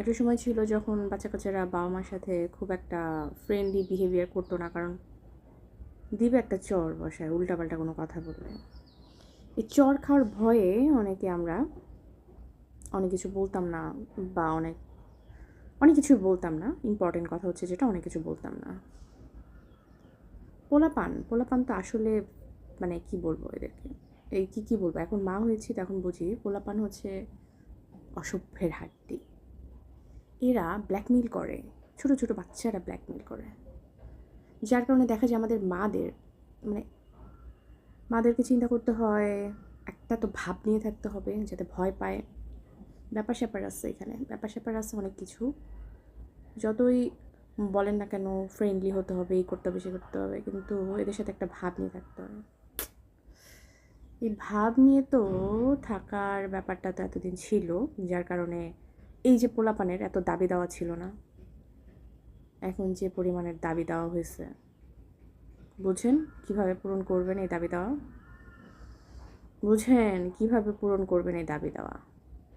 একটা সময় ছিল যখন বাচ্চা কাচ্চারা বাবা মার সাথে খুব একটা ফ্রেন্ডলি বিহেভিয়ার করতো না, কারণ দিবে একটা চর বসায়, উল্টাপাল্টা কোনো কথা বললে। এই চর খাওয়ার ভয়ে অনেকে আমরা অনেক কিছু বলতাম না বা অনেক অনেক কিছু বলতাম না। ইম্পর্টেন্ট কথা হচ্ছে যেটা, অনেক কিছু বলতাম না। পোলাপান পোলাপান তো আসলে মানে কি বলব এদেরকে? এই কি কি বলব? এখন মা হয়েছি তখন বুঝি পোলাপান হচ্ছে অসভ্যের হাড্ডি। এরা ব্ল্যাকমেল করে। ছোট ছোট বাচ্চারা ব্ল্যাকমেল করে। যার কারণে দেখা যায় আমাদের মাদের মানে মাদেরকে চিন্তা করতে হয়, একটা তো ভাব নিয়ে থাকতে হবে যাতে ভয় পায়। ব্যাপার স্যাপার আছে এখানে। ব্যাপার স্যাপার আছে অনেক কিছু। যতই বলেন না কেন ফ্রেন্ডলি হতে হবে, এই করতে হবে, সে করতে হবে, কিন্তু এদের সাথে একটা ভাব নিয়ে থাকতে হবে এই ভাব নিয়ে তো থাকার ব্যাপারটা তো এতদিন ছিল, যার কারণে এই যে পোলাপানের এত দাবি দেওয়া ছিল না। এখন যে পরিমাণের দাবি দেওয়া হয়েছে। বুঝেন কীভাবে পূরণ করবেন এই দাবি দেওয়া? বুঝেন কীভাবে পূরণ করবেন এই দাবি দেওয়া?